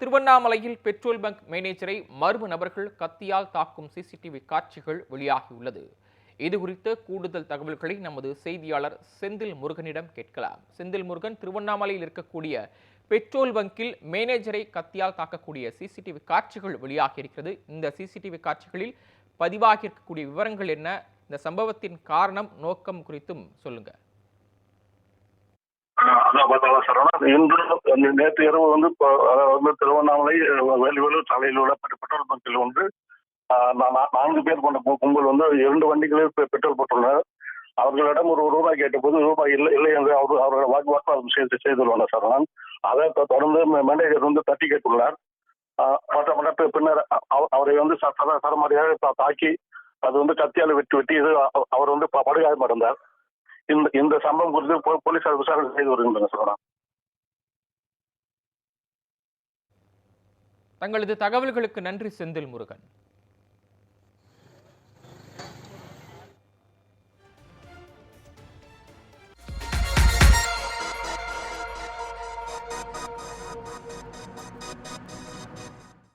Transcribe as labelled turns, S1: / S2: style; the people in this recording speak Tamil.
S1: திருவண்ணாமலையில் பெட்ரோல் பங்க் மேனேஜரை மர்ம நபர்கள் கத்தியால் தாக்கும் சிசிடிவி காட்சிகள் வெளியாகியுள்ளது. இது குறித்த கூடுதல் தகவல்களை நமது செய்தியாளர் செந்தில் முருகனிடம் கேட்கலாம். செந்தில் முருகன் திருவண்ணாமலையில் இருக்கக்கூடிய பெட்ரோல் பங்கில் மேனேஜரை கத்தியால் தாக்கக்கூடிய சிசிடிவி காட்சிகள் வெளியாகி இருக்கிறது இந்த சிசிடிவி காட்சிகளில் பதிவாகி இருக்கக்கூடிய விவரங்கள் என்ன? இந்த சம்பவத்தின் காரணம் நோக்கம் குறித்தும் சொல்லுங்க.
S2: அதான் சரணம் இன்று நேற்று இரவு வந்து அதாவது வந்து திருவண்ணாமலை அஹ், வேலுவேலூர் சாலையில் உள்ள பெட்ரோல் பங்கில் ஒன்று நான் நான்கு பேர் கொண்ட கும்பல் வந்து இரண்டு வண்டிகளில் பெட்ரோல் போட்டுள்ளனர். அவர்களிடம் ஒரு ரூபாய் கேட்டபோது ரூபாய் இல்லை இல்லை என்று அவர் அவர்கள் வாக்குவாதம் செய்து செய்துள்ளனர் சரணன் அதை தொடர்ந்து மேனேஜர் வந்து தட்டி கேட்டுள்ளார். மற்ற மற்ற பின்னர் அவ- அவரை வந்து சரமாரியாக தாக்கி அது வந்து கத்தியால் வெட்டி வெட்டி இது அவ- அவர் வந்து ப- படுகாயமடைந்தார். இந்த இந்த சம்பவம் குறித்து போலீசார் விசாரணை செய்து வருகின்றனர் சரவணா
S1: தங்களது தகவல்களுக்கு நன்றி செந்தில் முருகன்.